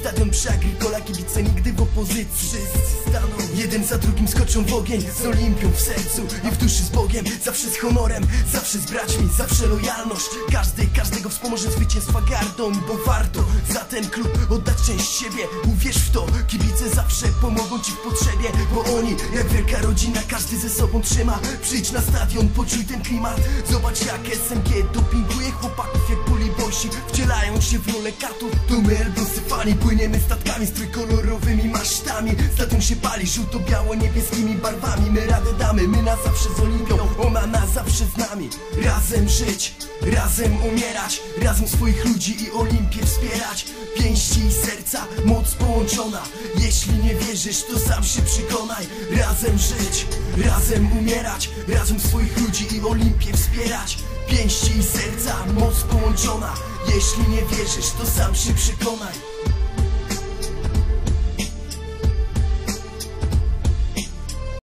stadion przy Agricola Kibice nigdy w opozycji. Wszyscy staną Jeden za drugim skoczą w ogień Z Olimpią w sercu. I w duszy z Bogiem Zawsze z honorem, zawsze z braćmi Zawsze lojalność. Każdy, każdego wspomoże zwycięstwa gardą Bo warto za ten klub oddać część siebie. Uwierz w to, kibice zawsze pomogą ci w potrzebie Bo oni, jak wielka rodzina, każdy ze sobą trzyma. Przyjdź na stadion, poczuj ten klimat. Zobacz jak SMG dopinguje chłopaków jak Wcielają się w rolę katów To my elbosy fani, płyniemy statkami z trójkolorowymi masztami. Stadion się pali żółto-biało-niebieskimi barwami. My radę damy, my na zawsze z Olimpią Ona na zawsze z nami. Razem żyć, razem umierać. Razem swoich ludzi i Olimpię wspierać. Pięści i serca, moc połączona. Jeśli nie wierzysz, to sam się przekonaj. Razem żyć, razem umierać. Razem swoich ludzi i Olimpię wspierać Pięści i serca, moc połączona. Jeśli nie wierzysz, to sam się przekonaj